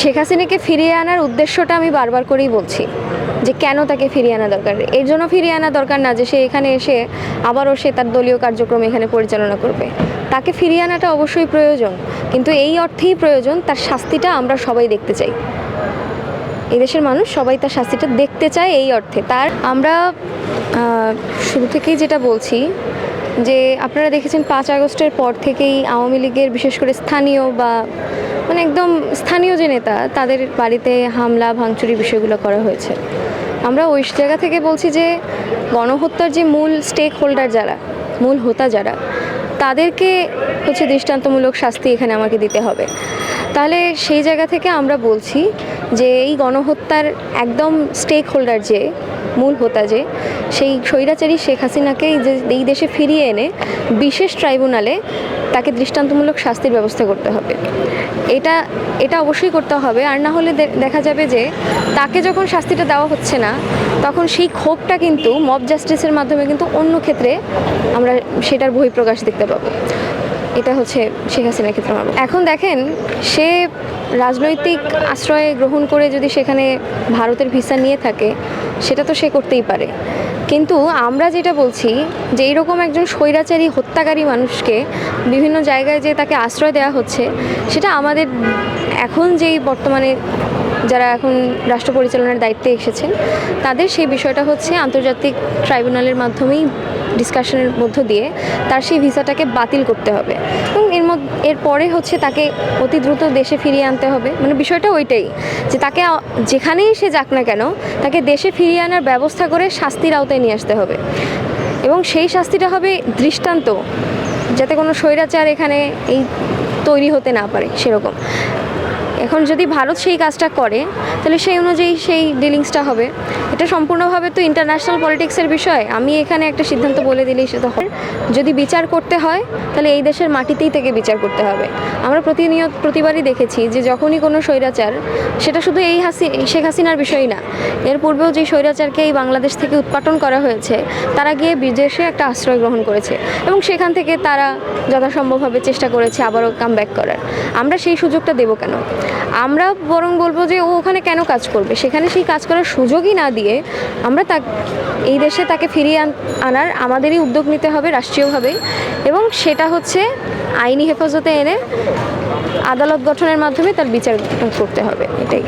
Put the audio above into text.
শেখ হাসিনাকে ফিরিয়ে আনার উদ্দেশ্যটা আমি বারবার করেই বলছি যে কেন তাকে ফিরিয়ে আনা দরকার? এর জন্য ফিরিয়ে আনা দরকার না যে সে এখানে এসে আবারও সে তার দলীয় কার্যক্রম এখানে পরিচালনা করবে। তাকে ফিরিয়ে আনাটা অবশ্যই প্রয়োজন, কিন্তু এই অর্থেই প্রয়োজন তার শাস্তিটা আমরা সবাই দেখতে চাই। এদেশের মানুষ সবাই তার শাস্তিটা দেখতে চায় এই অর্থে। তার আমরা শুরু থেকেই যেটা বলছি যে আপনারা দেখেছেন পাঁচ আগস্টের পর থেকেই আওয়ামী লীগের বিশেষ করে স্থানীয় বা মানে একদম স্থানীয় যে নেতা, তাদের বাড়িতে হামলা, ভাঙচুরি বিষয়গুলো করা হয়েছে। আমরা ওই জায়গা থেকে বলছি যে গণহত্যার যে মূল স্টেক হোল্ডার যারা, মূল হোতা যারা, তাদেরকে হচ্ছে দৃষ্টান্তমূলক শাস্তি এখানে আমাকে দিতে হবে। তাহলে সেই জায়গা থেকে আমরা বলছি যে এই গণহত্যার একদম স্টেক হোল্ডার যে মূল হোতা যে, সেই স্বৈরাচারী শেখ হাসিনাকে এই দেশে ফিরিয়ে এনে বিশেষ ট্রাইব্যুনালে তাকে দৃষ্টান্তমূলক শাস্তির ব্যবস্থা করতে হবে। এটা এটা অবশ্যই করতে হবে। আর না হলে দেখা যাবে যে তাকে যখন শাস্তিটা দেওয়া হচ্ছে না, তখন সেই ক্ষোভটা কিন্তু মব জাস্টিসের মাধ্যমে কিন্তু অন্য ক্ষেত্রে আমরা সেটার বহিঃপ্রকাশ দেখতে পাবো। এটা হচ্ছে শেখ হাসিনার ক্ষেত্রে আমার এখন দেখেন, সে রাজনৈতিক আশ্রয় গ্রহণ করে যদি সেখানে ভারতের ভিসা নিয়ে থাকে, সেটা তো সে করতেই পারে। কিন্তু আমরা যেটা বলছি যে এইরকম একজন স্বৈরাচারী, হত্যাকারী মানুষকে বিভিন্ন জায়গায় যে তাকে আশ্রয় দেওয়া হচ্ছে, সেটা আমাদের এখন যেই বর্তমানে যারা এখন রাষ্ট্র পরিচালনার দায়িত্বে এসেছেন, তাদের সেই বিষয়টা হচ্ছে আন্তর্জাতিক ট্রাইব্যুনালের মাধ্যমেই ডিসকাশনের মধ্য দিয়ে তার সেই ভিসাটাকে বাতিল করতে হবে। এবং মধ্যে এরপরে হচ্ছে তাকে অতি দ্রুত দেশে ফিরিয়ে আনতে হবে। মানে বিষয়টা ওইটাই, যে তাকে যেখানেই সে যাক না কেন, তাকে দেশে ফিরিয়ে আনার ব্যবস্থা করে শাস্তির আওতায় নিয়ে আসতে হবে। এবং সেই শাস্তিটা হবে দৃষ্টান্ত, যাতে কোনো স্বৈরাচার এখানে এই তৈরি হতে না পারে সেরকম। এখন যদি ভারত সেই কাজটা করে, তাহলে সেই অনুযায়ী সেই ডিলিংসটা হবে। এটা সম্পূর্ণভাবে তো ইন্টারন্যাশনাল পলিটিক্সের বিষয়। আমি এখানে একটা সিদ্ধান্ত বলে দিলেই সেটা হয় যদি বিচার করতে হয়, তাহলে এই দেশের মাটিতেই থেকে বিচার করতে হবে। আমরা প্রতিনিয়ত, প্রতিবারই দেখেছি যে যখনই কোনো স্বৈরাচার, সেটা শুধু এই হাসি, শেখ হাসিনার বিষয় না, এর পূর্বেও যে স্বৈরাচারকে এই বাংলাদেশ থেকে উৎপাটন করা হয়েছে, তারা গিয়ে বিদেশে একটা আশ্রয় গ্রহণ করেছে এবং সেখান থেকে তারা যথাসম্ভবভাবে চেষ্টা করেছে আবারও কাম ব্যাক করার। আমরা সেই সুযোগটা দেবো কেন? আমরা বরং বলব যে ও ওখানে কেন কাজ করবে? সেখানে সেই কাজ করার সুযোগই না দিয়ে আমরা তা এই দেশে তাকে ফিরিয়ে আন- আনার আমাদেরই উদ্যোগ নিতে হবে রাষ্ট্রীয়ভাবে। এবং সেটা হচ্ছে আইনি হেফাজতে এনে আদালত গঠনের মাধ্যমে তার বিচার করতে হবে। এটাই।